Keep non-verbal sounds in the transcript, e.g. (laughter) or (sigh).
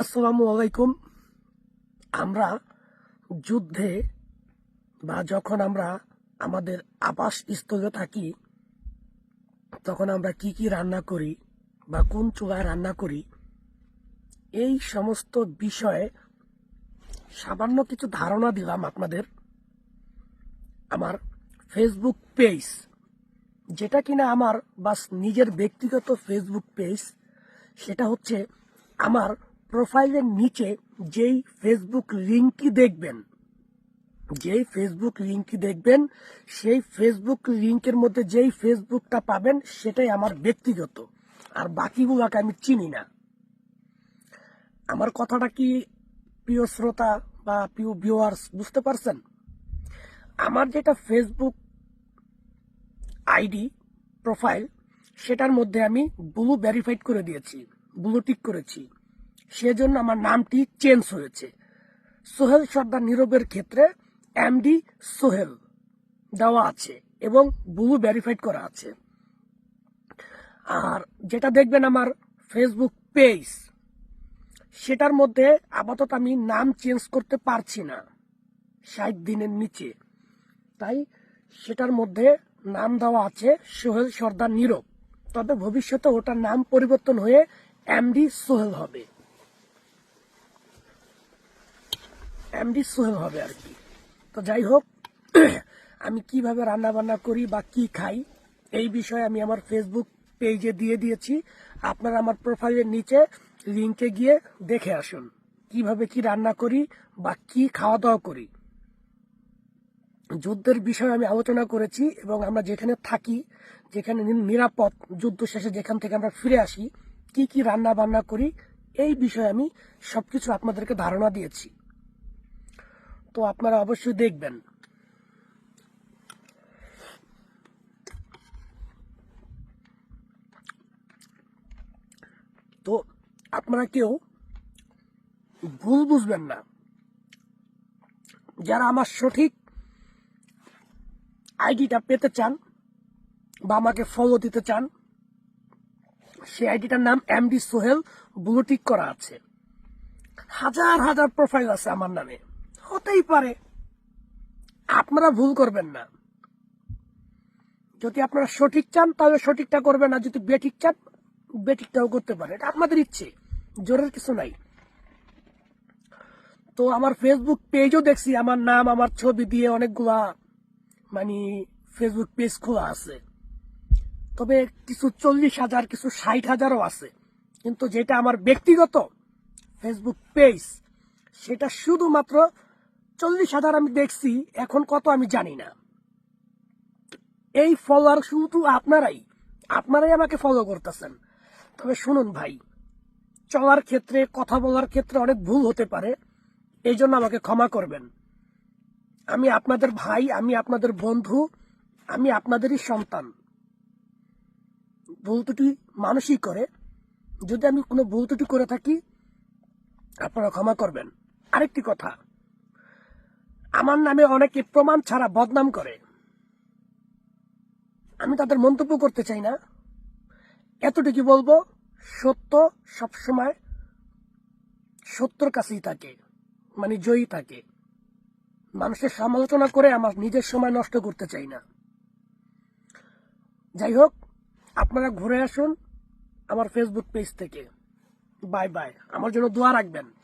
আসসালামু আলাইকুম। আমরা যুদ্ধে বা যখন আমরা আমাদের আবাস স্থলে থাকি, তখন আমরা কি কি রান্না করি বা কোন চুলায় রান্না করি, এই সমস্ত বিষয়ে সামান্য কিছু ধারণা দিলাম আপনাদের। আমার ফেসবুক পেজ যেটা কিনা আমার বাস নিজের ব্যক্তিগত ফেসবুক পেজ সেটা হচ্ছে আমার প্রোফাইলের নিচে যেই ফেসবুক লিঙ্কটি দেখবেন, যেই ফেসবুক লিঙ্কটি দেখবেন, সেই ফেসবুক লিঙ্কের মধ্যে যেই ফেসবুকটা পাবেন, সেটাই আমার ব্যক্তিগত। আর বাকিগুলোকে আমি চিনি না। আমার কথাটা কি প্রিয় শ্রোতা বা প্রিয় ভিউয়ার্স বুঝতে পারছেন? আমার যেটা ফেসবুক আইডি প্রোফাইল সেটার মধ্যে আমি ব্লু ভেরিফাইড করে দিয়েছি ব্লু টিক করেছি। সেজন্য আমার নামটি চেঞ্জ হয়েছে। সোহেল সর্দার নীরবের ক্ষেত্রে এমডি সোহেল দেওয়া আছে এবং ব্লু ভেরিফাইড করা আছে। আর যেটা দেখবেন আমার ফেসবুক পেজ সেটার মধ্যে আপাতত আমি নাম চেঞ্জ করতে পারছি না, ষাট দিনের নিচে। তাই সেটার মধ্যে নাম দেওয়া আছে সোহেল সর্দার নীরব। তবে ভবিষ্যতে ওটার নাম পরিবর্তন হয়ে এমডি সোহেল হবে। এমডি সোহেল হবে আর কি। তো যাই হোক, (clears throat) আমি কীভাবে রান্না বান্না করি বা কি খাই, এই বিষয়ে আমি আমার ফেসবুক পেজে দিয়ে দিয়েছি। আপনারা আমার প্রোফাইলের নিচে লিঙ্কে গিয়ে দেখে আসুন। কীভাবে কি রান্না করি বা কি খাওয়া দাওয়া করি। যুদ্ধের বিষয়ে আমি আলোচনা করেছি এবং আমরা যেখানে থাকি, যেখানে নিরাপদ যুদ্ধ শেষে যেখান থেকে আমরা ফিরে আসি, কি কি রান্না বান্না করি, এই বিষয়ে আমি সবকিছু আপনাদেরকে ধারণা দিয়েছি। তো আপনারা অবশ্যই দেখবেন। তো আপনারা কেউ ভুল বুঝবেন না। যারা আমার সঠিক আইডিটা পেতে চান বা আমাকে ফলো দিতে চান, সেই আইডিটার নাম এমডি সোহেল ব্লুটিক করা আছে। হাজার হাজার প্রোফাইল আছে আমার নামে। হতেই পারে। আপনারা ভুল করবেন না। যদি আপনারা সঠিক চান, তাহলে সঠিকটা করবেন না যদি বেঠিক চান, বেঠিকটাও করতে পারেন। এটা আপনাদের ইচ্ছে, জোরের কিছু নাই। তো আমার ফেসবুক পেজও দেখছি, আমার নাম, আমার ছবি দিয়ে অনেকগুলা মানে ফেসবুক পেজ খোলা আছে। তবে কিছু চল্লিশ হাজার, কিছু ষাট হাজারও আছে। কিন্তু যেটা আমার ব্যক্তিগত ফেসবুক পেজ সেটা শুধুমাত্র চল্লিশ হাজার আমি দেখছি, এখন কত আমি জানি না। এই ফলোয়ার শুধু আপনারাই আপনারাই আমাকে ফলো করতেছেন। তবে শুনুন ভাই, চলার ক্ষেত্রে, কথা বলার ক্ষেত্রে অনেক ভুল হতে পারে এই জন্য আমাকে ক্ষমা করবেন। আমি আপনাদের ভাই, আমি আপনাদের বন্ধু, আমি আপনাদেরই সন্তান। ভুল ত্রুটি মানুষই করে, যদি আমি কোনো ভুল ত্রুটি করে থাকি, আপনারা ক্ষমা করবেন। আরেকটি কথা আমার নামে অনেকে প্রমাণ ছাড়া বদনাম করে। আমি তাদের মন্তব্য করতে চাই না। এতটুকু বলব, সত্য সবসময় সত্যর কাছেই থাকে মানে জয়ী থাকে। মানুষের সমালোচনা করে আমার নিজের সময় নষ্ট করতে চাই না। যাই হোক, আপনারা ঘুরে আসুন আমার ফেসবুক পেজ থেকে। বাই বাই আমার জন্য দোয়া রাখবেন।